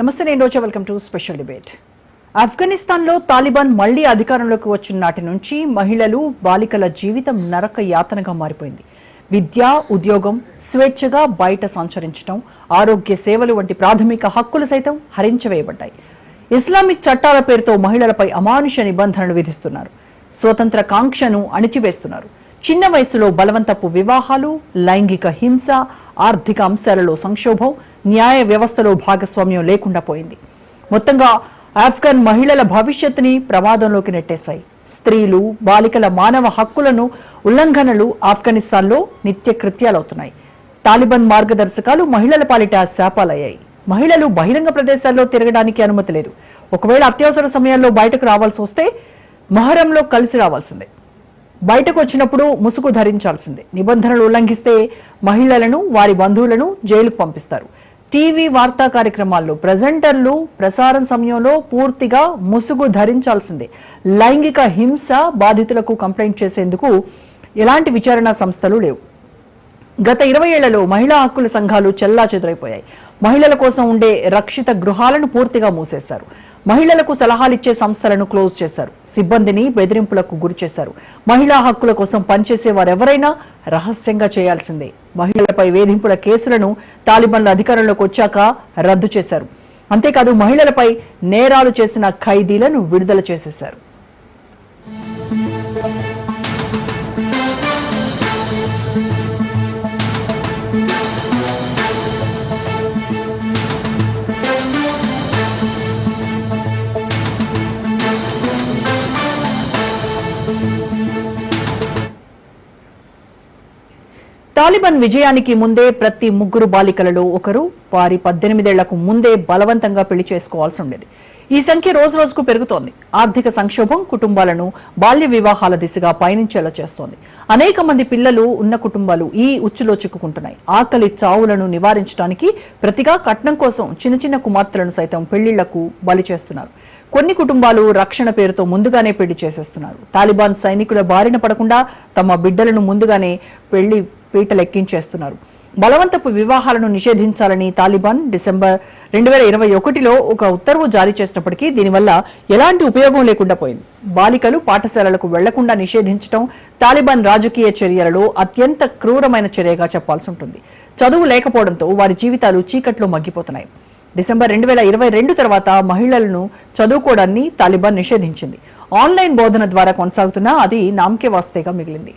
నమస్తే నేను Roja. Welcome to special debate. ఆఫ్ఘనిస్తాన్లో తాలిబాన్ మళ్ళీ అధికారంలోకి వచ్చిన నాటి నుంచి మహిళలు బాలికల జీవితం నరక యాతనగా మారిపోయింది. విద్య ఉద్యోగం స్వేచ్ఛగా బయట సంచరించడం ఆరోగ్య సేవలు వంటి ప్రాథమిక హక్కులు సైతం హరించవేయబడ్డాయి. ఇస్లామిక్ చట్టాల పేరుతో మహిళలపై అమానుష నిబంధనలు విధిస్తున్నారు. స్వతంత్ర కాంక్షను అణిచివేస్తున్నారు. చిన్న వయసులో బలవంతపు వివాహాలు లైంగిక హింస ఆర్థిక అంశాలలో సంక్షోభం న్యాయ వ్యవస్థలో భాగస్వామ్యం లేకుండా పోయింది. మొత్తంగా ఆఫ్ఘన్ మహిళల భవిష్యత్తుని ప్రమాదంలోకి నెట్టేశాయి. స్త్రీలు బాలికల మానవ హక్కులను ఉల్లంఘనలు ఆఫ్ఘనిస్తాన్లో నిత్య కృత్యాలవుతున్నాయి తాలిబాన్ మార్గదర్శకాలు మహిళల పాలిట శాపాలయ్యాయి. మహిళలు బహిరంగ ప్రదేశాల్లో తిరగడానికి అనుమతి లేదు. ఒకవేళ అత్యవసర సమయాల్లో బయటకు రావాల్సి వస్తే మహరంలో కలిసి రావాల్సిందే. బయటకు వచ్చినప్పుడు ముసుగు ధరించాల్సిందే. నిబంధనలు ఉల్లంఘిస్తే మహిళలను వారి బంధువులను జైలుకు పంపిస్తారు. టీవీ వార్తా కార్యక్రమాల్లో ప్రజెంటర్లు ప్రసారం సమయంలో పూర్తిగా ముసుగు ధరించాల్సిందే. లైంగిక హింస బాధితులకు కంప్లైంట్ చేసేందుకు ఎలాంటి విచారణ సంస్థలు లేవు. గత ఇరవై ఏళ్ళలో మహిళా హక్కుల సంఘాలు చెల్లా చెదురైపోయాయి మహిళల కోసం ఉండే రక్షిత గృహాలను పూర్తిగా మూసేశారు. మహిళలకు సలహాలిచ్చే సంస్థలను క్లోజ్ చేశారు. సిబ్బందిని బెదిరింపులకు గురిచేశారు మహిళా హక్కుల కోసం పనిచేసే వారెవరైనా రహస్యంగా చేయాల్సిందే. మహిళలపై వేధింపుల కేసులను తాలిబన్ల అధికారంలోకి వచ్చాక రద్దు చేశారు. అంతేకాదు మహిళలపై నేరాలు చేసిన ఖైదీలను విడుదల చేసేశారు. తాలిబాన్ విజయానికి ముందే ప్రతి ముగ్గురు బాలికలలో ఒకరు వారి పద్దెనిమిదేళ్ళకు ముందే బలవంతంగా పెళ్ళి చేసుకోవాల్సి ఉండేది. ఈ సంఖ్య రోజు రోజుకు పెరుగుతోంది. ఆర్థిక సంక్షోభం కుటుంబాలను బాల్య వివాహాల దిశగా పయనించేలా చేస్తోంది. అనేక మంది పిల్లలు ఉన్న కుటుంబాలు ఈ ఉచ్చులో చిక్కుకుంటున్నాయి. ఆకలి చావులను నివారించడానికి ప్రతిగా కట్నం కోసం చిన్న చిన్న కుమార్తెలను సైతం పెళ్ళిళ్ళకు బలి చేస్తున్నారు. కొన్ని కుటుంబాలు రక్షణ పేరుతో ముందుగానే పెళ్ళి చేసేస్తున్నారు. తాలిబాన్ సైనికుల బారిన పడకుండా తమ బిడ్డలను ముందుగానే పెళ్ళి పీటలెక్కించేస్తున్నారు బలవంతపు వివాహాలను నిషేధించాలని తాలిబాన్ డిసెంబర్ రెండు వేల ఇరవై ఒకటిలో ఒక ఉత్తర్వు జారీ చేసినప్పటికీ దీనివల్ల ఎలాంటి ఉపయోగం లేకుండా పోయింది. బాలికలు పాఠశాలలకు వెళ్ళకుండా నిషేధించడం తాలిబాన్ రాజకీయ చర్యలలో అత్యంత క్రూరమైన చర్యగా చెప్పాల్సి ఉంటుంది. చదువు లేకపోవడంతో వారి జీవితాలు చీకట్లో మగ్గిపోతున్నాయి. డిసెంబర్ రెండు వేల ఇరవై రెండు తర్వాత మహిళలను చదువుకోవడాన్ని తాలిబాన్ నిషేధించింది. ఆన్లైన్ బోధన ద్వారా కొనసాగుతున్నా అది నామకే వాస్తేగా మిగిలింది.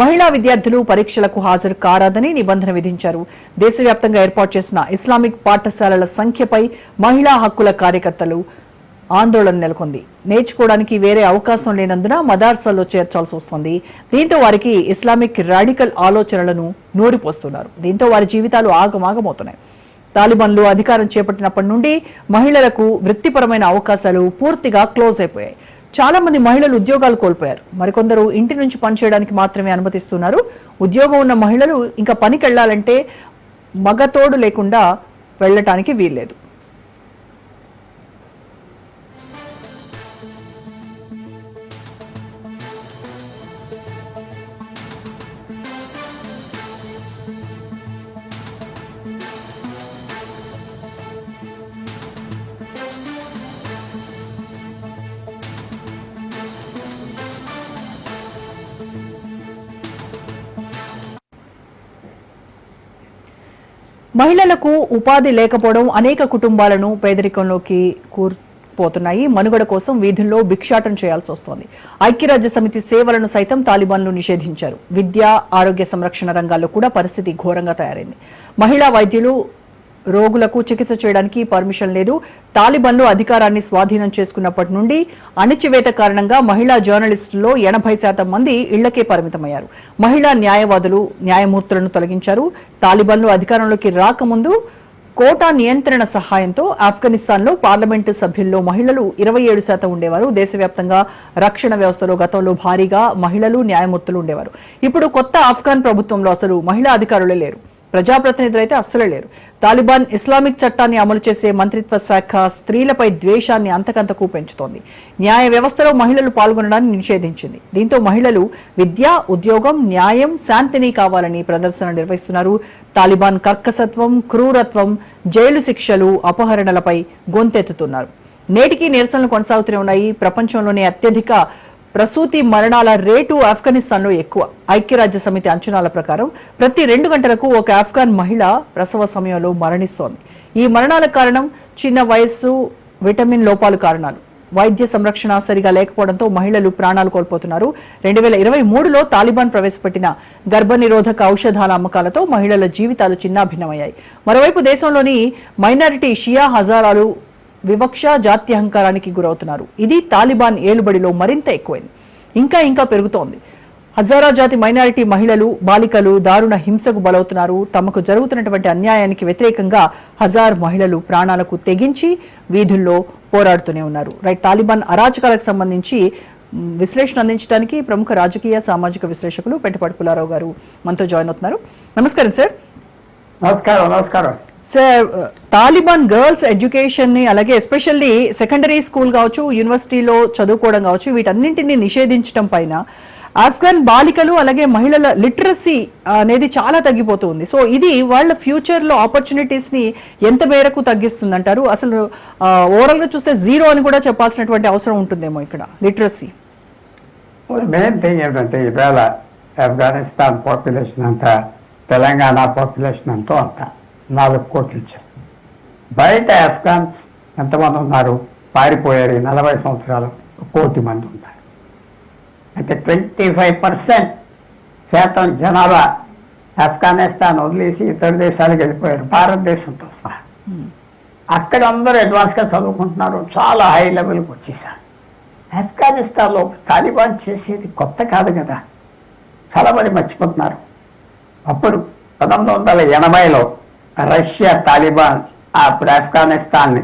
మహిళా విద్యార్థులు పరీక్షలకు హాజరు కారాదని నిబంధన విధించారు. దేశవ్యాప్తంగా ఏర్పాటు చేసిన ఇస్లామిక్ పాఠశాలల సంఖ్యపై మహిళా హక్కుల కార్యకర్తలు ఆందోళన నెలకొంది. నేర్చుకోవడానికి వేరే అవకాశం లేనందున మదార్సాల్లో చేర్చాల్సి వస్తుంది. దీంతో వారికి ఇస్లామిక్ రాడికల్ ఆలోచనలను నూరిపోస్తున్నారు. దీంతో వారి జీవితాలు ఆగమాగమవుతున్నాయి. తాలిబాన్లు అధికారం చేపట్టినప్పటి నుండి మహిళలకు వృత్తిపరమైన అవకాశాలు పూర్తిగా క్లోజ్ అయిపోయాయి. చాలా మంది మహిళలు ఉద్యోగాలు కోల్పోయారు. మరికొందరు ఇంటి నుంచి పనిచేయడానికి మాత్రమే అనుమతిస్తున్నారు. ఉద్యోగం ఉన్న మహిళలు ఇంకా పనికి వెళ్ళాలంటే మగతోడు లేకుండా వెళ్ళటానికి వీల్లేదు. మహిళలకు ఉపాధి లేకపోవడం అనేక కుటుంబాలను పేదరికంలోకి కూర్పోతున్నాయి మనుగడ కోసం వీధుల్లో భిక్షాటం చేయాల్సి వస్తోంది. ఐక్యరాజ్య సమితి సేవలను సైతం తాలిబాన్లు నిషేధించారు. విద్య ఆరోగ్య సంరక్షణ రంగాల్లో కూడా పరిస్థితి ఘోరంగా తయారైంది. మహిళా వైద్యులు రోగులకు చికిత్స చేయడానికి పర్మిషన్ లేదు. తాలిబన్లు అధికారాన్ని స్వాధీనం చేసుకున్నప్పటి నుండి అణిచివేత కారణంగా మహిళా జర్నలిస్టుల్లో ఎనభై శాతం మంది ఇళ్ళకే పరిమితమయ్యారు. మహిళా న్యాయవాదులు న్యాయమూర్తులను తొలగించారు. తాలిబన్లు అధికారంలోకి రాకముందు కోటా నియంత్రణ సహాయంతో ఆఫ్ఘనిస్తాన్లో పార్లమెంటు సభ్యుల్లో మహిళలు ఇరవై ఏడు శాతం ఉండేవారు. దేశవ్యాప్తంగా రక్షణ వ్యవస్థలో గతంలో భారీగా మహిళలు న్యాయమూర్తులు ఉండేవారు. ఇప్పుడు కొత్త ఆఫ్ఘాన్ ప్రభుత్వంలో అసలు మహిళా అధికారులే లేరు. ప్రజాప్రతినిధులు అయితే అస్సలే లేరు. తాలిబాన్ ఇస్లామిక్ చట్టాన్ని అమలు చేసే మంత్రిత్వ శాఖ స్త్రీలపై ద్వేషాన్ని అంతకంతకు పెంచుతోంది. న్యాయ వ్యవస్థలో మహిళలు పాల్గొనడాన్ని నిషేధించింది. దీంతో మహిళలు విద్య ఉద్యోగం న్యాయం శాంతిని కావాలని ప్రదర్శన నిర్వహిస్తున్నారు. తాలిబాన్ కర్కసత్వం క్రూరత్వం జైలు శిక్షలు అపహరణలపై గొంతెత్తుతున్నారు. నేటికి నిరసనలు కొనసాగుతూనే ఉన్నాయి. ప్రపంచంలోనే అత్యధిక ప్రసూతి మరణాల రేటు ఆఫ్ఘనిస్తాన్లో ఎక్కువ. ఐక్యరాజ్య సమితి అంచనాల ప్రకారం ప్రతి రెండు గంటలకు ఒక ఆఫ్ఘన్ మహిళ ప్రసవ సమయంలో మరణిస్తోంది. ఈ మరణాల కారణం చిన్న వయస్సు విటమిన్ లోపాలు కారణాలు. వైద్య సంరక్షణ సరిగా లేకపోవడంతో మహిళలు ప్రాణాలు కోల్పోతున్నారు. రెండు వేల ఇరవై మూడులో తాలిబాన్ ప్రవేశపెట్టిన గర్భనిరోధక ఔషధాల అమ్మకాలతో మహిళల జీవితాలు చిన్నాభిన్నమయ్యాయి. మరోవైపు దేశంలోని మైనారిటీ షియా హజారాలు వివక్ష జాత్యహంకారానికి గురవుతున్నారు. ఇది తాలిబాన్ ఏలుబడిలో మరింత ఎక్కువైంది. ఇంకా ఇంకా పెరుగుతోంది. హజారా జాతి మైనారిటీ మహిళలు బాలికలు దారుణ హింసకు బలవుతున్నారు. తమకు జరుగుతున్నటువంటి అన్యాయానికి వ్యతిరేకంగా హజార్ మహిళలు ప్రాణాలకు తెగించి వీధుల్లో పోరాడుతూనే ఉన్నారు. రైట్ తాలిబాన్ అరాచకాలకు సంబంధించి విశ్లేషణ అందించడానికి ప్రముఖ రాజకీయ సామాజిక విశ్లేషకులు పెంటపాటి పుల్లారావు గారు మనతో జాయిన్ అవుతున్నారు. నమస్కారం సార్. నమస్కారం నమస్కారం. సార్ తాలిబాన్ గర్ల్స్ ఎడ్యుకేషన్ని అలాగే ఎస్పెషల్లీ సెకండరీ స్కూల్ కావచ్చు యూనివర్సిటీలో చదువుకోవడం కావచ్చు వీటన్నింటినీ నిషేధించడం పైన ఆఫ్ఘన్ బాలికలు అలాగే మహిళల లిటరసీ అనేది చాలా తగ్గిపోతుంది. సో ఇది వాళ్ళ ఫ్యూచర్లో ఆపర్చునిటీస్ని ఆపర్చునిటీస్ని ఎంత మేరకు తగ్గిస్తుంది అంటారు అసలు ఓవరాల్గా చూస్తే జీరో అని కూడా చెప్పాల్సినటువంటి అవసరం ఉంటుందేమో ఇక్కడ లిటరసీ మెయిన్ థింగ్ ఏంటంటే ఈవేళ ఆఫ్ఘనిస్తాన్ పాపులేషన్ అంతా తెలంగాణ పాపులేషన్ అంతా అంతా నాలుగు కోట్లు ఇచ్చారు. బయట ఆఫ్ఘాన్స్ ఎంతమంది ఉన్నారు? పారిపోయారు నలభై సంవత్సరాలు. కోటి మంది ఉన్నారు అయితే ట్వంటీ ఫైవ్ పర్సెంట్ శాతం జనాభా ఆఫ్ఘనిస్తాన్ వదిలేసి ఇతర దేశాలకు వెళ్ళిపోయారు. భారతదేశంతో సహా. అక్కడ అందరూ అడ్వాన్స్గా చదువుకుంటున్నారు. చాలా హై లెవెల్కి వచ్చేసారు. ఆఫ్ఘనిస్తాన్లో తాలిబాన్ చేసేది కొత్త కాదు కదా. చాలా మంది మర్చిపోతున్నారు. అప్పుడు పంతొమ్మిది వందల ఎనభైలో రష్యా తాలిబాన్ అప్పుడు ఆఫ్ఘనిస్తాన్ని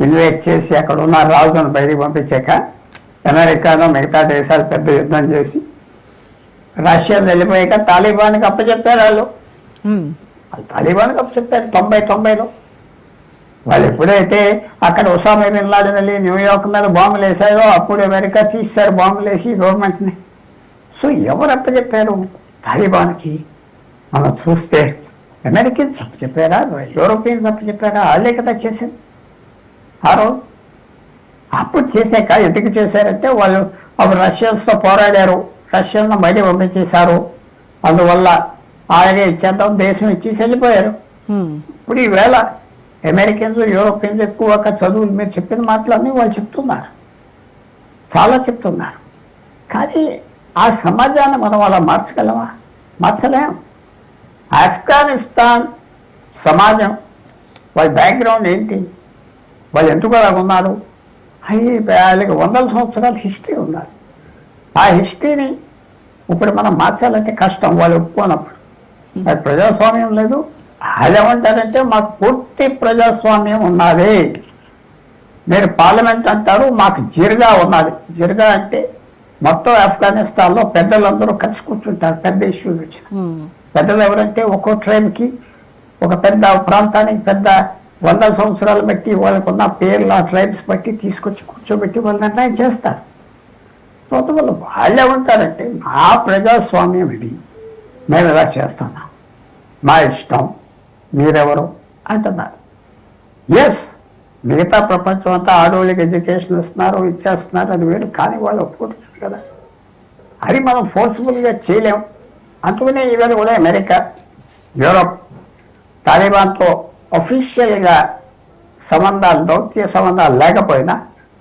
ఇన్వైట్ చేసి అక్కడ ఉన్న రాజును బయటికి పంపించాక అమెరికాను మిగతా దేశాలు పెద్ద యుద్ధం చేసి రష్యా వెళ్ళిపోయాక తాలిబాన్కి అప్పచెప్పారు వాళ్ళు. వాళ్ళు తాలిబాన్కి అప్పచెప్పారు తొంభై తొంభైలో. వాళ్ళు ఎప్పుడైతే అక్కడ ఉసామా బిన్ లాడెన్ వెళ్ళి న్యూయార్క్ మీద బాంబులు వేసారో అప్పుడు అమెరికా తీశారు బాంబులు వేసి గవర్నమెంట్ని. సో ఎవరు అప్పచెప్పారు? తాలిబాన్కి. మనం చూస్తే అమెరికన్స్ అప్పచెప్పారా యూరోపియన్స్ అప్పచెప్పారా వాళ్ళే కదా చేసింది. ఆ రోజు అప్పుడు చేశాక ఎందుకు చేశారంటే వాళ్ళు అప్పుడు రష్యన్స్తో పోరాడారు. రష్యన్ బయట పంపించేశారు. అందువల్ల అలాగే ఇచ్చేద్దాం దేశం ఇచ్చేసి వెళ్ళిపోయారు. ఇప్పుడు ఈవేళ అమెరికన్స్ యూరోపియన్స్ ఎక్కువ చదువులు మీరు చెప్పిన మాటలన్నీ వాళ్ళు చెప్తున్నారు. చాలా చెప్తున్నారు. కానీ ఆ సమాజాన్ని మనం అలా మార్చగలమా? మార్చలేం. ఆఫ్ఘనిస్తాన్ సమాజం వాళ్ళ బ్యాక్గ్రౌండ్ ఏంటి? వాళ్ళు ఎందుకు అలా ఉన్నారు? అవి వాళ్ళకి వందల సంవత్సరాల హిస్టరీ ఉన్నారు ఆ హిస్టరీని ఇప్పుడు మనం మార్చాలంటే కష్టం వాళ్ళు ఒప్పుకోనప్పుడు. అది ప్రజాస్వామ్యం లేదు. వాళ్ళు ఏమంటారంటే మాకు పూర్తి ప్రజాస్వామ్యం ఉన్నది. మీరు పార్లమెంట్ అంటారు మాకు జిర్గా ఉన్నది. జిర్గా అంటే మొత్తం ఆఫ్ఘనిస్తాన్లో పెద్దలందరూ కలిసి కూర్చుంటారు పెద్ద ఇష్యూస్ వచ్చిన. పెద్దలు ఎవరంటే ఒక్కో ట్రైన్కి ఒక పెద్ద ప్రాంతానికి పెద్ద వందల సంవత్సరాలు బట్టి వాళ్ళకున్న పేర్లు ఆ ట్రైబ్స్ బట్టి తీసుకొచ్చి కూర్చోబెట్టి వాళ్ళు నిర్ణయం చేస్తారు. సో అందువల్ల వాళ్ళు ఏమంటారంటే మా ప్రజాస్వామ్యం ఇది. మేము ఇలా చేస్తున్నాం మా ఇష్టం. మీరెవరు? అంటున్నారు. ఎస్ మిగతా ప్రపంచం అంతా ఆడవాళ్ళకి ఎడ్యుకేషన్ ఇస్తున్నారు ఇచ్చేస్తున్నారు అది వేరు కానీ వాళ్ళు ఒప్పుకుంటున్నారు కదా. అది మనం ఫోర్స్ఫుల్గా చేయలేం. అందుకనే ఈవేళ కూడా అమెరికా యూరోప్ తాలిబాన్తో అఫీషియల్గా సంబంధాలు దౌత్య సంబంధాలు లేకపోయినా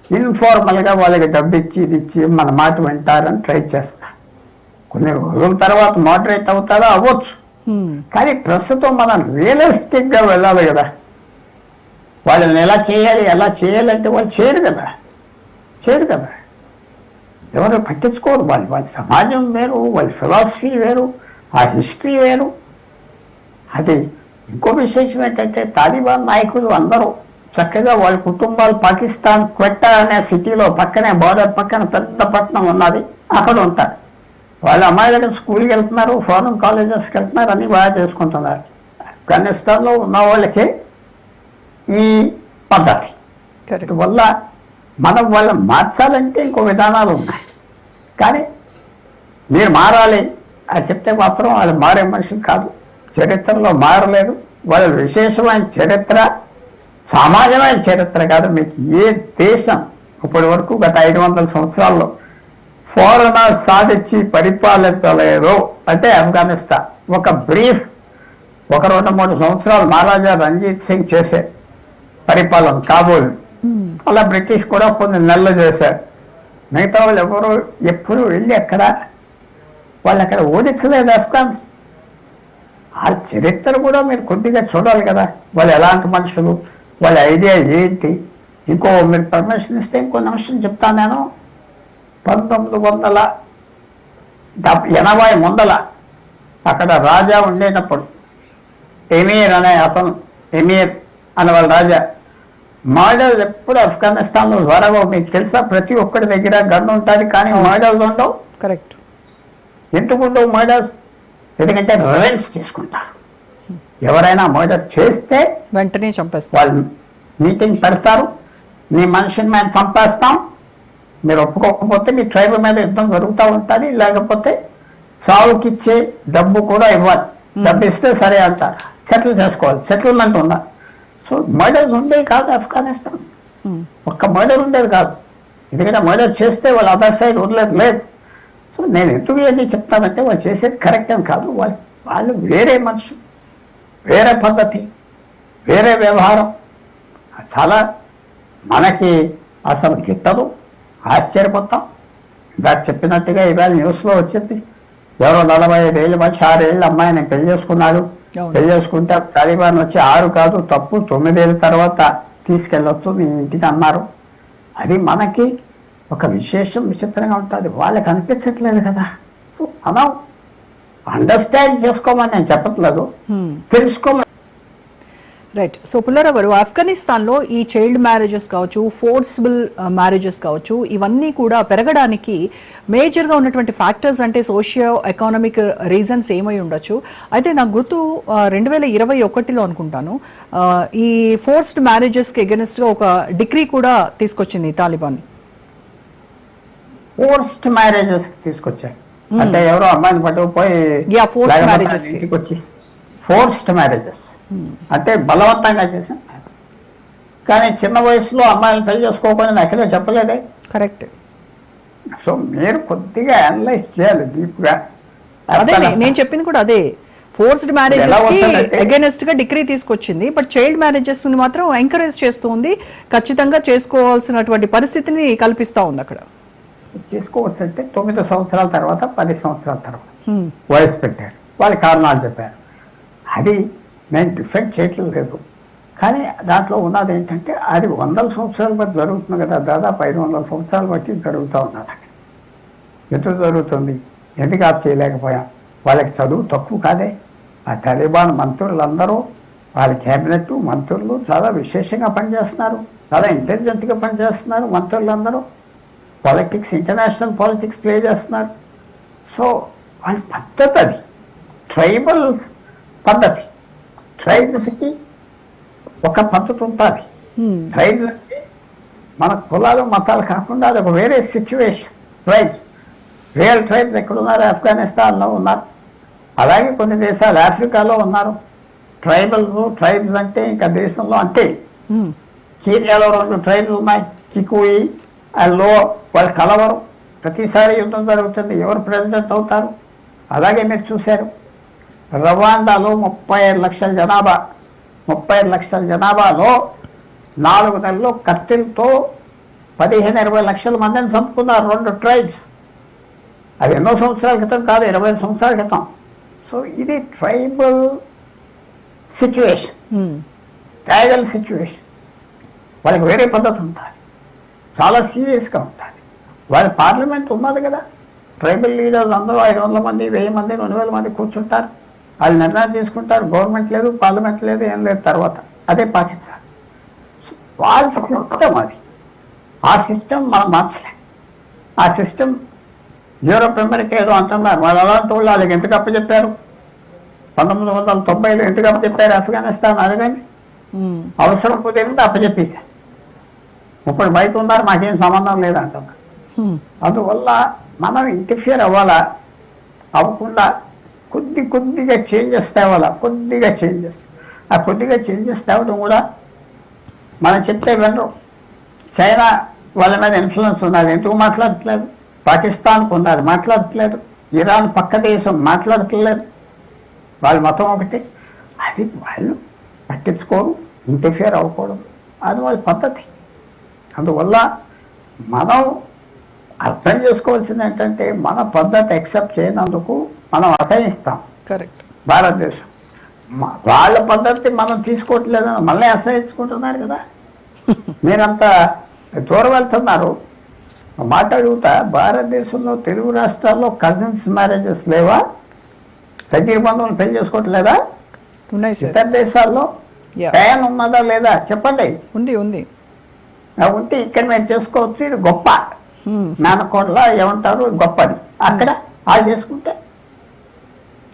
ఇన్ఫార్మల్గా వాళ్ళకి డబ్బు ఇచ్చి ఇది ఇచ్చి మన మాట వింటారని ట్రై చేస్తా కొన్ని రోజుల తర్వాత మోడరేట్ అవుతారో అవ్వచ్చు కానీ ప్రస్తుతం మనం రియలిస్టిక్గా వెళ్ళాలి కదా వాళ్ళని ఎలా చేయాలి ఎలా చేయాలంటే వాళ్ళు చేయరు కదా చేయరు కదా ఎవరు పట్టించుకోరు. వాళ్ళు వాళ్ళ సమాజం వేరు వాళ్ళ ఫిలాసఫీ వేరు ఆ హిస్టరీ వేరు. అది ఇంకో విశేషం ఏంటంటే తాలిబాన్ నాయకులు అందరూ చక్కగా వాళ్ళ కుటుంబాలు పాకిస్తాన్ క్వెట్టా అనే సిటీలో పక్కనే బోర్డర్ పక్కన పెద్ద పట్టణం ఉన్నది. అక్కడ ఉంటారు. వాళ్ళ అమ్మాయి దగ్గర స్కూల్కి వెళ్తున్నారు ఫారెన్ కాలేజెస్కి వెళ్తున్నారు అన్ని బాగా చేసుకుంటున్నారు. ఆఫ్ఘనిస్తాన్లో ఉన్న వాళ్ళకే ఈ పద్ధతి. వల్ల మనం వాళ్ళని మార్చాలంటే ఇంకో విధానాలు ఉన్నాయి. కానీ మీరు మారాలి అని చెప్తే మాత్రం వాళ్ళు మారే మనుషులు కాదు. చరిత్రలో మారలేదు. వాళ్ళ విశేషమైన చరిత్ర సామాన్యమైన చరిత్ర కాదు. మీకు ఏ దేశం ఇప్పటి వరకు గత ఐదు వందల సంవత్సరాల్లో ఫారెనర్ సాధించి పరిపాలించలేదు అంటే ఆఫ్ఘనిస్తాన్. ఒక బ్రీఫ్ ఒక రెండు మూడు సంవత్సరాలు మహారాజా రంజిత్ సింగ్ చేసే పరిపాలన కాబోలు. అలా బ్రిటిష్ కూడా కొన్ని నెలలు చేశారు. మిగతా వాళ్ళు ఎవరు ఎప్పుడు వెళ్ళి అక్కడ వాళ్ళు అక్కడ ఓడించలేదు అఫ్ఘాన్స్ ఆ చరిత్ర కూడా మీరు కొద్దిగా చూడాలి కదా. వాళ్ళు ఎలాంటి మనుషులు వాళ్ళ ఐడియా ఏంటి? ఇంకో మీరు పర్మిషన్ ఇస్తే ఇంకో నిమిషం చెప్తాను నేను. పంతొమ్మిది వందల ఎనభై ముందల అక్కడ రాజా ఉండేటప్పుడు ఎమీర్ అనే అతను ఎమీర్ అనే వాళ్ళ రాజా మోడల్ ఎప్పుడు ఆఫ్ఘనిస్తాన్లో జరగవు మీకు తెలుసా? ప్రతి ఒక్కరి దగ్గర గన్ను ఉంటుంది కానీ మోడల్స్ ఉండవు. కరెక్ట్. ఎందుకు ఉండవు మర్డర్స్ ఎందుకంటే రివెంజ్ తీసుకుంటారు ఎవరైనా మర్డర్ చేస్తే వెంటనే చంపేస్తారు. వాళ్ళు మీటింగ్ పెడతారు. మీ మనిషిని మేము చంపేస్తాం. మీరు ఒప్పుకోకపోతే మీ ట్రైబల్ మీద యుద్ధం జరుగుతూ ఉంటుంది. లేకపోతే సావుకిచ్చే డబ్బు కూడా ఇవ్వాలి. డబ్బు ఇస్తే సరే అంటారు. సెటిల్ చేసుకోవాలి. సెటిల్మెంట్ ఉండాలి. సో మర్డర్స్ ఉండేవి కాదు ఆఫ్ఘనిస్తాన్. Hmm. ఒక్క మర్డర్ ఉండేది కాదు. ఎందుకంటే మర్డర్ చేస్తే వాళ్ళు అదర్ సైడ్ వదిలేదు లేదు. సో నేను ఎందుకు ఏది చెప్తానంటే వాళ్ళు చేసేది కరెక్ట్ అని కాదు. వాళ్ళు వాళ్ళు వేరే మనుషులు వేరే పద్ధతి వేరే వ్యవహారం. చాలా మనకి అసలు గిట్టదు. ఆశ్చర్యపోతాం. ఇందాక చెప్పినట్టుగా ఇవాళ న్యూస్లో వచ్చింది. ఎవరో నలభై ఐదు ఏళ్ళ మనిషి ఆరేళ్ళ అమ్మాయిని పెళ్ళి చేసుకున్నాడు. చేసుకుంటే. తాలిబాన్ వచ్చి ఆరు కాదు తప్పు తొమ్మిదేళ్ళ తర్వాత తీసుకెళ్ళొచ్చు మీ ఇంటికి అన్నారు. అది మనకి ఒక విశేషం విచిత్రంగా ఉంటుంది. వాళ్ళకి అనిపించట్లేదు కదా. మనం అండర్స్టాండ్ చేసుకోమని నేను చెప్పట్లేదు. తెలుసుకోమని రైట్ సో పుల్లారావు గారు ఆఫ్ఘనిస్తాన్లో ఈ చైల్డ్ మ్యారేజెస్ కావచ్చు ఫోర్స్బుల్ మ్యారేజెస్ కావచ్చు ఇవన్నీ కూడా పెరగడానికి మేజర్గా ఉన్నటువంటి ఫ్యాక్టర్స్ అంటే సోషియో ఎకానమిక్ రీజన్స్ ఏమై ఉండొచ్చు. అయితే నాకు గుర్తు రెండు వేల ఇరవై ఒకటిలో అనుకుంటాను ఆ, ఈ ఫోర్స్డ్ మ్యారేజెస్కి ఎగెనిస్ట్గా ఒక డిగ్రీ కూడా తీసుకొచ్చింది తాలిబాన్. ఫోర్స్డ్ మ్యారేజెస్ తీసుకొచ్చాయి అంటే ఎవరో అమ్మాయిని పట్టుకుపోయి. ఇంటికి వచ్చి ఫోర్స్డ్ మ్యారేజెస్ అంటే బలవంతంగా చేశాం. కానీ చిన్న వయసులో అమ్మాయిలు పెళ్ళి చేసుకోకపోయినా నాకేదో చెప్పలేదే. కరెక్ట్ సో మీరు కొద్దిగా అనలైజ్ చేయాలి డీప్గా అదే నేను చెప్పింది కూడా అదే. ఫోర్స్డ్ మ్యారేజెస్కి అగేనెస్ట్గా డిగ్రీ తీసుకొచ్చింది బట్ చైల్డ్ మ్యారేజెస్ని మాత్రం ఎంకరేజ్ చేస్తుంది ఖచ్చితంగా చేసుకోవాల్సినటువంటి పరిస్థితిని కల్పిస్తా ఉంది అక్కడ. చేసుకోవచ్చు అంటే తొమ్మిది సంవత్సరాల తర్వాత పది సంవత్సరాల తర్వాత. వయసు పెట్టారు. వాళ్ళ కారణాలు చెప్పారు. అది నేను డిఫెండ్ చేయట్లేదు లేదు కానీ దాంట్లో ఉన్నది ఏంటంటే అది వందల సంవత్సరాల బట్టి జరుగుతుంది కదా దాదాపు ఐదు వందల సంవత్సరాల బట్టి జరుగుతూ ఉన్నది ఎందుకు జరుగుతుంది? ఎందుకు ఆప్ చేయలేకపోయాం? వాళ్ళకి చదువు తక్కువ కాదే. ఆ తాలిబాన్ మంత్రులందరూ వాళ్ళ క్యాబినెట్ మంత్రులు చాలా విశేషంగా పనిచేస్తున్నారు. చాలా ఇంటెలిజెంట్గా పనిచేస్తున్నారు మంత్రులందరూ. పాలిటిక్స్ ఇంటర్నేషనల్ పాలిటిక్స్ ప్లే చేస్తున్నారు. సో వాళ్ళ పద్ధతి అది. ట్రైబల్ పద్ధతి. ట్రైబ్స్కి ఒక పద్ధతి ఉంటుంది. ట్రైబ్స్ అంటే మన కులాలు మతాలు కాకుండా అది ఒక వేరే సిచ్యువేషన్ ట్రైబ్స్ రియల్ ట్రైబ్స్ ఎక్కడున్నారు? ఆఫ్ఘనిస్తాన్లో ఉన్నారు. అలాగే కొన్ని దేశాలు ఆఫ్రికాలో ఉన్నారు. ట్రైబల్స్ ట్రైబ్స్ అంటే ఇంకా దేశంలో అంటే హ్మ్. కీనియాలో రెండు ట్రైన్లు ఉన్నాయి. కికుయి లో వాళ్ళు కలవరు. ప్రతిసారి యుద్ధం జరుగుతుంది. ఎవరు ప్రెసిడెంట్ అవుతారు? అలాగే మీరు చూశారు. రవాండాలో ముప్పై ఐదు లక్షల జనాభా ముప్పై ఐదు లక్షల జనాభాలో నాలుగు నెలల్లో కత్తిలతో పదిహేను ఇరవై లక్షల మందిని చంపుకున్నారు రెండు ట్రైబ్స్. అది ఎన్నో సంవత్సరాల క్రితం కాదు ఇరవై ఐదు సంవత్సరాల క్రితం. సో ఇది ట్రైబల్ సిచ్యువేషన్. హ్మ్. Trial situation. వాళ్ళకి వేరే పద్ధతి ఉంటుంది చాలా సీరియస్గా ఉంటుంది వాళ్ళ పార్లమెంట్ ఉన్నది కదా. ట్రైబల్ లీడర్స్ అందరూ ఐదు వందల మంది వెయ్యి మంది రెండు వేల మంది కూర్చుంటారు. వాళ్ళు నిర్ణయం తీసుకుంటారు గవర్నమెంట్ లేదు పార్లమెంట్ లేదు ఏం లేదు తర్వాత. అదే పాకిస్తాన్. వాళ్ళ సిస్టమ్ అది. ఆ సిస్టమ్ మనం మార్చలేం. ఆ సిస్టమ్ యూరోప్ అమెరికా ఏదో అంటున్నారు. వాళ్ళు అలాంటి వాళ్ళు వాళ్ళకి ఎందుకు అప్పచెప్పారు పంతొమ్మిది వందల తొంభైలో ఎందుకు అప్పచెప్పారు ఆఫ్ఘనిస్తాన్ అడగండి. అవసరం కుదిరింది అప్పచెప్పేశారు ఇప్పుడు బయట ఉన్నారు మాకేం సంబంధం లేదంటున్నారు అందువల్ల మనం ఇంటర్ఫియర్ అవ్వాలా? అవ్వకుండా కొద్ది కొద్దిగా చేంజెస్ తేవాలా? కొద్దిగా చేంజెస్. ఆ కొద్దిగా చేంజెస్ తేవడం కూడా మనం చెప్తే వినరు. చైనా వాళ్ళ మీద ఇన్ఫ్లుయెన్స్ ఉన్నారు ఎందుకు మాట్లాడట్లేదు? పాకిస్తాన్కు ఉన్నారు. మాట్లాడట్లేదు. ఇరాన్ పక్క దేశం మాట్లాడట్లేదు. వాళ్ళ మతం ఒకటి. అది వాళ్ళు పట్టించుకోరు ఇంటర్ఫియర్ అవ్వకూడదు. అది వాళ్ళ పద్ధతి. అందువల్ల మనం అర్థం చేసుకోవాల్సింది ఏంటంటే మన పద్ధతి యాక్సెప్ట్ చేయనందుకు మనం అసహిస్తాం. కరెక్ట్. భారతదేశం. వాళ్ళ పద్ధతి మనం తీసుకోవట్లేదని మళ్ళీ అసహించుకుంటున్నారు కదా. మీరంతా దూరం మాట అడుగుతా భారతదేశంలో తెలుగు రాష్ట్రాల్లో కజిన్స్ మ్యారేజెస్ లేవా? సజీవ బంధువులు పెళ్ళి చేసుకోవట్లేదా? ఇతర దేశాల్లో యా. ఫ్యాన్ ఉన్నదా లేదా? చెప్పండి. ఉంది ఉంది. ఉంటే ఇక్కడ మేము చేసుకోవచ్చు. ఇది గొప్ప. ఉమ్, నాన్నకోట్ల ఏమంటారు? గొప్పది. అక్కడ ఆ చేసుకుంటే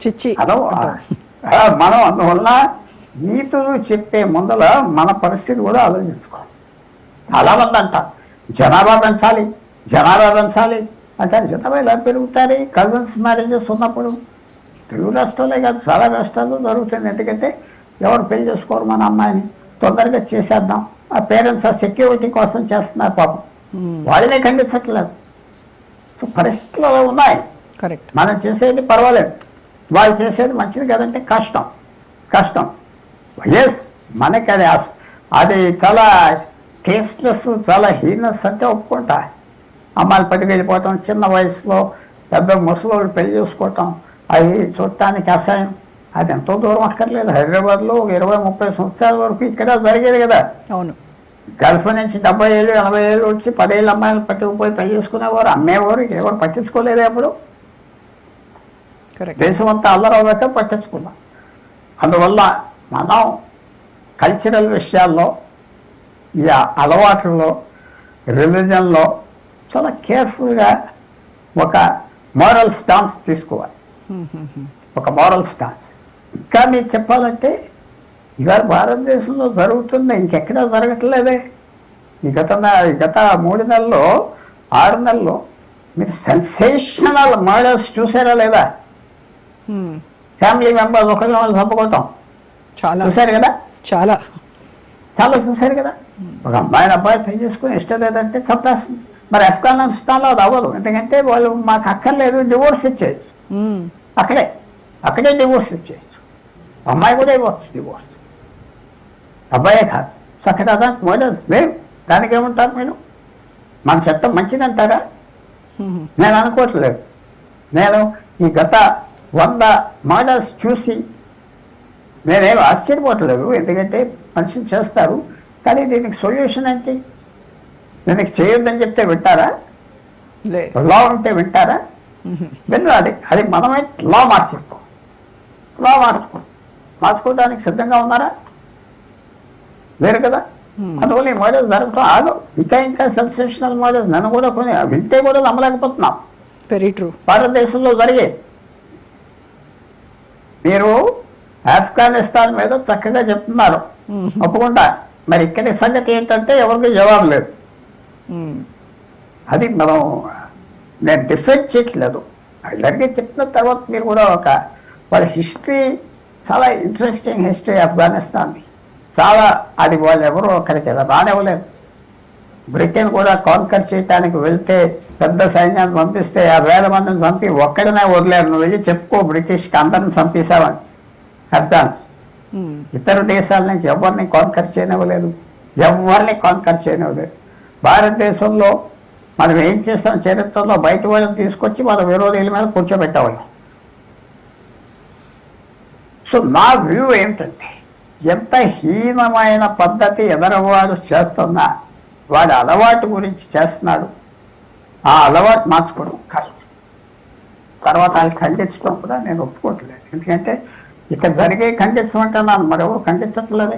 చిచ్చి. అంటాం. మనం అందువల్ల నీతులు చెప్పే ముందల మన పరిస్థితి కూడా ఆలోచించుకోవాలి. చాలా మంది అంట జనాభా పెంచాలి జనాభా పెంచాలి. అంటారు జనాభా ఎలా పెరుగుతారు కజిన్స్ మ్యారేజెస్ ఉన్నప్పుడు తెలుగు రాష్ట్రాలే కాదు చాలా రాష్ట్రాల్లో జరుగుతుంది. ఎందుకంటే ఎవరు పెళ్ళి చేసుకోరు మన అమ్మాయిని. తొందరగా చేసేద్దాం. ఆ పేరెంట్స్ ఆ సెక్యూరిటీ కోసం చేస్తున్నారు పాపం. వాళ్ళనే ఖండించట్లేదు. పరిస్థితులు ఉన్నాయి. కరెక్ట్. మనం చేసేది పర్వాలేదు. వాళ్ళు చేసేది మంచిది కదంటే కష్టం. కష్టం. ఎస్ మనకి అది అది చాలా టేస్ట్లెస్ చాలా హీనస్ అంటే ఒప్పుకుంటా. అమ్మాయిలు పట్టుకు వెళ్ళిపోవటం చిన్న వయసులో పెద్ద ముసలోళ్ళు పెళ్ళి చేసుకోవటం అవి చూడటానికి అసహ్యం. అది ఎంతో దూరం అక్కర్లేదు. హైదరాబాద్లో ఇరవై ముప్పై సంవత్సరాల వరకు ఇక్కడ జరిగేది కదా. అవును. గల్ఫ్ నుంచి డెబ్బై ఏళ్ళు ఎనభై ఏళ్ళు వచ్చి పదేళ్ళ అమ్మాయిలు పట్టుకుపోయి పెళ్ళి చేసుకునేవారు. అమ్మేవారు ఎవరు పట్టించుకోలేదు ఎప్పుడు కరెక్ట్. దేశం అంతా అల్లరవ్వక పట్టించుకున్నాం. అందువల్ల మనం కల్చరల్ విషయాల్లో ఈ అలవాట్లలో రిలీజన్లో చాలా కేర్ఫుల్గా ఒక మోరల్ స్టాన్స్ తీసుకోవాలి. ఒక మోరల్ స్టాన్స్ ఇంకా మీరు చెప్పాలంటే ఇవాళ భారతదేశంలో జరుగుతుంది ఇంకెక్కడా జరగట్లేదే. ఈ గత గత మూడు నెలల్లో ఆరు నెలల్లో మీరు సెన్సేషనల్ మర్డర్స్ చూసారా లేదా? ఫ్యామిలీ మెంబర్స్ ఒకరి వాళ్ళు చంపుకోవటం చాలా. చూశారు కదా? చాలా. చాలా చూశారు కదా? ఒక అమ్మాయిని అబ్బాయి పెళ్ళి చేసుకుని ఇష్టం లేదంటే చంపేస్తుంది. మరి ఆఫ్ఘనిస్తాన్లో అది అవ్వదు. ఎందుకంటే వాళ్ళు మాకు అక్కర్లేదు డివోర్స్ ఇచ్చేయచ్చు. అక్కడే. అక్కడే డివోర్స్ ఇచ్చేయచ్చు. అమ్మాయి కూడా ఇవ్వచ్చు డివోర్స్. అబ్బాయే కాదు. చక్కగా దానికి మోడల్. లేవు దానికి ఏమంటారు మీరు? మన చట్టం మంచిదంటారా? నేను అనుకోవట్లేదు. నేను ఈ గత వంద మోడల్స్ చూసి నేనేం ఆశ్చర్యపోవట్లేదు ఎందుకంటే మనుషులు చేస్తారు. కానీ దీనికి సొల్యూషన్ ఏంటి? దీనికి చేయొద్దని చెప్తే వింటారా? లే. ఉంటే వింటారా? వినరు అది. అది మనమే లా మార్చేస్తాం లా మార్చుకో. మార్చుకోవడానికి సిద్ధంగా ఉన్నారా? లేరు కదా. అందువల్ల ఈ మోడల్స్ జరుగుతాం ఆగు. ఇంకా ఇంకా సెన్సేషనల్ మోడల్స్. నన్ను కూడా కొన్ని వింటే కూడా నమ్మలేకపోతున్నాం. వెరీ ట్రూ భారతదేశంలో జరిగే మీరు ఆఫ్ఘనిస్తాన్ మీద చక్కగా చెప్తున్నారు. ఒప్పుకుంటా. మరి ఇక్కడి సంగతి ఏంటంటే ఎవరికి జవాబు లేదు. అది మనం నేను డిఫెండ్ చేయట్లేదు. అందరికీ చెప్పిన తర్వాత మీరు కూడా ఒక వాళ్ళ హిస్టరీ చాలా ఇంట్రెస్టింగ్ హిస్టరీ ఆఫ్ఘనిస్తాన్ చాలా అది వాళ్ళు ఎవరు అక్కడికి రానివ్వలేదు. బ్రిటన్ కూడా కాన్కర్ చేయడానికి వెళ్తే పెద్ద సైన్యాన్ని పంపిస్తే ఆ వేల మందిని చంపి ఒక్కడనే వదిలేరు. నువ్వు వెళ్ళి చెప్పుకో బ్రిటిష్కి అందరిని చంపేశావని. అఫ్ఘాన్స్ ఉమ్, ఇతర దేశాల నుంచి ఎవరిని కాన్కర్ చేయనివ్వలేదు. ఎవరిని కాన్కర్ చేయనివ్వలేదు. భారతదేశంలో మనం ఏం చేస్తాం? చరిత్రలో బయట వాళ్ళని తీసుకొచ్చి మన విరోధుల మీద కూర్చోబెట్టేవాళ్ళం. సో నా వ్యూ ఏమిటంటే ఎంత హీనమైన పద్ధతి ఎదరవాడు చేస్తున్నా వాడి అలవాటు గురించి చేస్తున్నాడు. ఆ అలవాటు మార్చుకోవడం కష్టం. తర్వాత అది ఖండించడం కూడా నేను ఒప్పుకోవట్లేదు. ఎందుకంటే ఇక్కడ జరిగే ఖండించమంటున్నాను మరెవరు ఖండించట్లేదే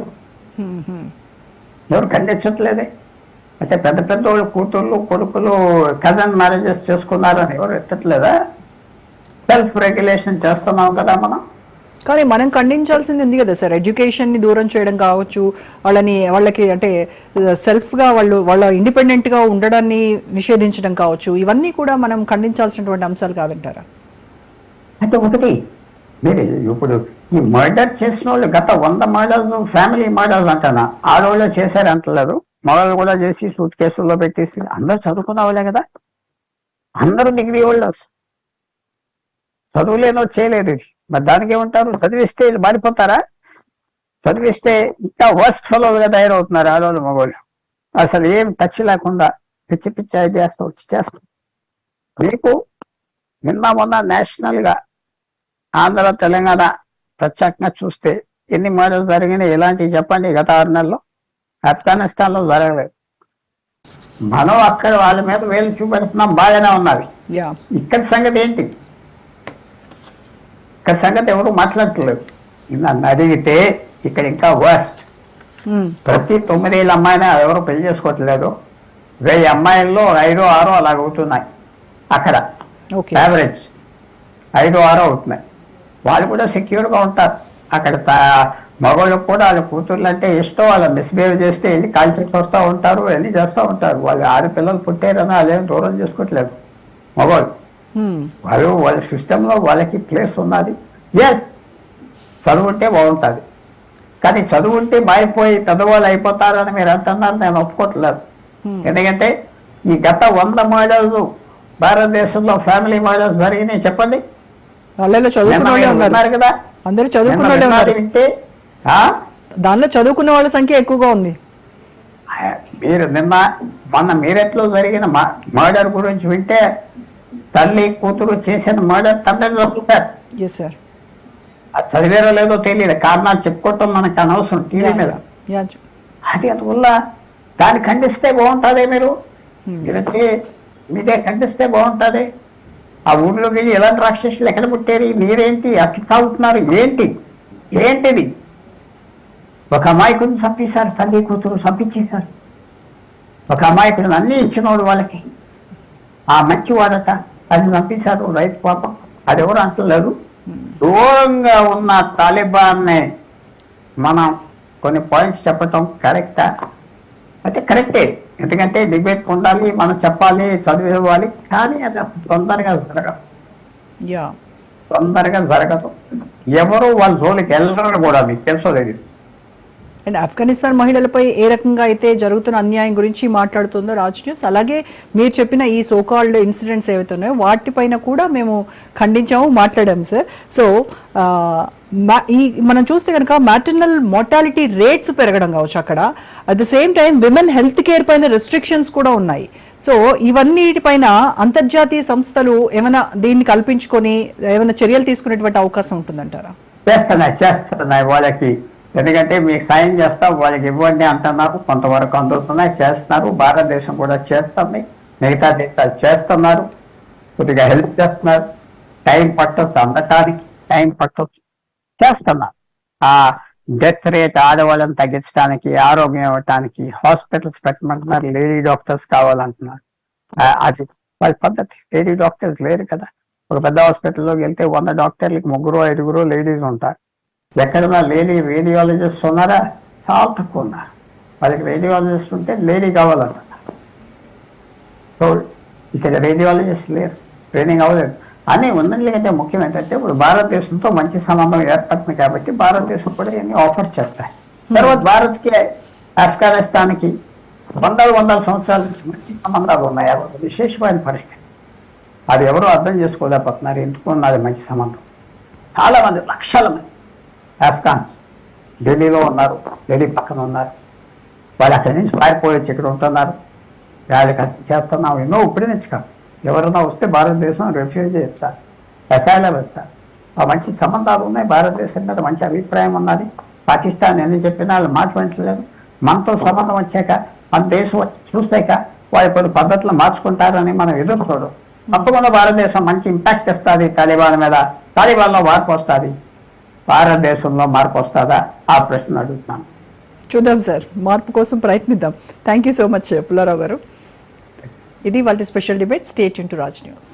ఎవరు ఖండించట్లేదే అంటే పెద్ద పెద్ద వాళ్ళు కూతుళ్ళు కొడుకులు కజన్ మ్యారేజెస్ చేసుకున్నారని ఎవరు ఎత్తట్లేదా? సెల్ఫ్ రెగ్యులేషన్ చేస్తున్నాం కదా మనం. కానీ మనం ఖండించాల్సింది ఉంది కదా సార్. ఎడ్యుకేషన్ని దూరం చేయడం కావచ్చు వాళ్ళని వాళ్ళకి అంటే సెల్ఫ్గా వాళ్ళు వాళ్ళ ఇండిపెండెంట్గా ఉండడాన్ని నిషేధించడం కావచ్చు ఇవన్నీ కూడా మనం ఖండించాల్సినటువంటి అంశాలు కాదంటారా? అంటే ఒకటి మీరు ఇప్పుడు ఈ మర్డర్ చేసిన వాళ్ళు గత వంద మర్డర్స్ ఫ్యామిలీ మర్డర్స్ అంటానా? ఆడవాళ్ళు చేశారు అంటలేదు మగవాళ్ళు కూడా చేసి సూట్ కేసుల్లో పెట్టేసి అందరూ చదువుకున్న వాళ్ళే కదా? అందరూ డిగ్రీ వాళ్ళు చదువులేనో చేయలేదు ఇది. మరి దానికి ఏమంటారు చదివిస్తే వీళ్ళు మారిపోతారా? చదివిస్తే ఇంకా వర్స్ట్ ఫెలోగా తయారవుతున్నారు ఆడవాళ్ళు మగవాళ్ళు. అసలు ఏం టచ్ లేకుండా పిచ్చి పిచ్చి ఐడియాస్ వచ్చి చేస్తారు మీకు నిన్న మొన్న నేషనల్గా ఆంధ్ర తెలంగాణ ప్రత్యేకంగా చూస్తే ఎన్ని మర్డర్స్ జరిగినాయి ఎలాంటివి చెప్పండి గత ఆరు నెలల్లో? ఆఫ్ఘనిస్తాన్లో జరగలేదు. మనం అక్కడ వాళ్ళ మీద వేలు చూపెడుతున్నాం బాగానే ఉన్నది. ఇక్కడ సంగతి ఏంటి? ఇక్కడ సంగతి ఎవరు మాట్లాడట్లేదు. నన్ను అడిగితే ఇక్కడ ఇంకా వర్స్ట్ ప్రతి తొమ్మిదేళ్ళ అమ్మాయిని ఎవరు పెళ్ళి చేసుకోవట్లేదు. వెయ్యి అమ్మాయిల్లో ఐదో ఆరో అలాగ అవుతున్నాయి. అక్కడ. యావరేజ్ ఐదు ఆరో అవుతున్నాయి. వాళ్ళు కూడా secure గా ఉంటారు. అక్కడ మగవాళ్ళకు కూడా వాళ్ళ కూతుర్లు అంటే ఇష్టం. వాళ్ళ మిస్బిహేవ్ చేస్తే వెళ్ళి కాల్చి వస్తూ ఉంటారు అన్ని చేస్తూ ఉంటారు. వాళ్ళు ఆరు పిల్లలు పుట్టారని దూరం చేసుకోవట్లేదు. మగవాళ్ళు. వాళ్ళు వాళ్ళ సిస్టంలో వాళ్ళకి ప్లేస్ ఉన్నది. ఎస్ చదువుంటే బాగుంటుంది. కానీ చదువుంటే మారిపోయి పెద్దవాళ్ళు అయిపోతారని మీరు అంటున్నారు నేను ఒప్పుకోవట్లేదు. ఎందుకంటే ఈ గత వంద మోడల్స్ భారతదేశంలో ఫ్యామిలీ మోడల్స్ జరిగినాయి చెప్పండి. ఉన్నారు. కదా? అందరూ చదువుకున్న? దానిలో చదువుకున్న వాళ్ళ సంఖ్య ఎక్కువగా ఉంది. మీరు నిన్న మొన్న మీరెట్లో జరిగిన మర్డర్ గురించి వింటే తల్లి కూతురు చేసిన మర్డర్ చదువుతారు ఎస్ సార్ అది చదివారో లేదో తెలియదు కారణాలు చెప్పుకోవటం మనకు అనవసరం టీవీ మీద. అది అందువల్ల దాన్ని ఖండిస్తే బాగుంటుందే మీరు? మీరు వచ్చి మీదే ఖండిస్తే బాగుంటుంది? ఆ ఊర్లోకి వెళ్ళి ఎలాంటి రాక్షసులు ఎక్కడ పుట్టారు? మీరేంటి? అట్లా తాగుతున్నారు ఏంటి? ఏంటిది? ఒక అమాయకుడిని చంపేశారు తల్లి కూతురు చంపించేశారు. ఒక అమాయకుడిని అన్ని ఇచ్చినోడు వాళ్ళకి. ఆ మంచి వాడట అది చంపేశారు రైతు పాపం. అది ఎవరు అంటలేదు దూరంగా ఉన్న తాలిబాన్ని మనం కొన్ని పాయింట్స్ చెప్పటం కరెక్టా అయితే కరెక్టే ఎందుకంటే డిబేట్ ఉండాలి మనం చెప్పాలి చదివివ్వాలి కానీ అది తొందరగా జరగదు. తొందరగా జరగదు. ఎవరు వాళ్ళ జోలికి వెళ్ళరు కూడా మీకు తెలుసో లేదు అండ్ ఆఫ్ఘనిస్తాన్ మహిళలపై ఏ రకంగా అయితే జరుగుతున్న అన్యాయం గురించి మాట్లాడుతుందో రాజ్ న్యూస్ అలాగే మీరు చెప్పిన ఈ సోకాల్డ్ ఇన్సిడెంట్స్ ఏవైతే ఉన్నాయో వాటిపైన కూడా మేము ఖండించాము మాట్లాడాము సార్. సో ఈ మనం చూస్తే కనుక మ్యాటర్నల్ మోర్టాలిటీ రేట్స్ పెరగడం కావచ్చు అక్కడ. At the same time women health care పైన రెస్ట్రిక్షన్స్ కూడా ఉన్నాయి. సో ఇవన్నిటిపైన అంతర్జాతీయ సంస్థలు ఏమైనా దీన్ని కల్పించుకొని ఏమైనా చర్యలు తీసుకునేటువంటి అవకాశం ఉంటుందంటారా? చేస్తున్నాయి చేస్తున్నాయి వాళ్ళకి. ఎందుకంటే మీకు సాయం చేస్తాం వాళ్ళకి ఇవ్వండి అంటున్నారు కొంతవరకు అందుతున్నాయి చేస్తున్నారు. భారతదేశం కూడా చేస్తుంది. మిగతా దేశాలు చేస్తున్నారు. కొద్దిగా హెల్ప్ చేస్తున్నారు. టైం పట్టొచ్చు అందటానికి టైం పట్టొచ్చు. చేస్తున్నారు. ఆ డెత్ రేట్ ఆడవాళ్ళని తగ్గించడానికి ఆరోగ్యం ఇవ్వటానికి హాస్పిటల్స్ పెట్టమంటున్నారు. లేడీ డాక్టర్స్ కావాలంటున్నారు. అది వాళ్ళ పద్ధతి. లేడీ డాక్టర్స్ లేరు కదా. ఒక పెద్ద హాస్పిటల్లోకి వెళ్తే వంద డాక్టర్లకి ముగ్గురు ఐదుగురు లేడీస్ ఉంటారు. ఎక్కడన్నా లేడీ రేడియాలజిస్ట్ ఉన్నారా? చాలా తక్కువ ఉన్నారు వాళ్ళకి రేడియాలజిస్ట్ ఉంటే లేడీ కావాలంటున్నారు సో ఇక్కడ రేడియాలజిస్ట్ లేరు. ట్రైనింగ్ అవ్వలేదు. అని ఉన్నట్లయితే ముఖ్యం ఏంటంటే ఇప్పుడు భారతదేశంతో మంచి సంబంధం ఏర్పడుతుంది కాబట్టి భారతదేశం కూడా ఇవన్నీ ఆఫర్ చేస్తాయి. తర్వాత భారత్కి ఆఫ్ఘనిస్తాన్కి వందల వందల సంవత్సరాల నుంచి మంచి సంబంధాలు ఉన్నాయి. అది ఒక విశేషమైన పరిస్థితి. అది ఎవరో అర్థం చేసుకోలేకపోతున్నారు. ఎందుకు? ఉన్నది మంచి సంబంధం. చాలా మంది లక్షల మంది ఆఫ్ఘాన్స్ ఢిల్లీలో ఉన్నారు ఢిల్లీ పక్కన ఉన్నారు. వాళ్ళు అక్కడి నుంచి పారిపోయి ఇక్కడ ఉంటున్నారు. వాళ్ళకి చేస్తున్నాం. ఎన్నో ఇప్పటి నుంచి ఎవరైనా వస్తే భారతదేశం రిఫ్యూజ్ చేస్తారు అసైలం వేస్తారు ఆ మంచి సంబంధాలు ఉన్నాయి భారతదేశం మీద మంచి అభిప్రాయం ఉన్నది. పాకిస్తాన్ ఎన్ని చెప్పినా వాళ్ళు మాట వింటలేదు. మనతో సంబంధం వచ్చాక మన దేశం వచ్చి చూసాక వాళ్ళు కొన్ని పద్ధతులు మార్చుకుంటారని మనం ఎదుర్కోడు అప్పుడు మన భారతదేశం మంచి ఇంపాక్ట్ ఇస్తుంది. తాలిబాన్ మీద తాలిబాన్లో మార్పు వస్తుంది భారతదేశంలో మార్పు వస్తుందా? ఆ ప్రశ్న అడుగుతున్నాను చూద్దాం సార్. మార్పు కోసం ప్రయత్నిద్దాం. Thank you so much Pullarao గారు. ఇది వాళ్ళ special debate state into Raj news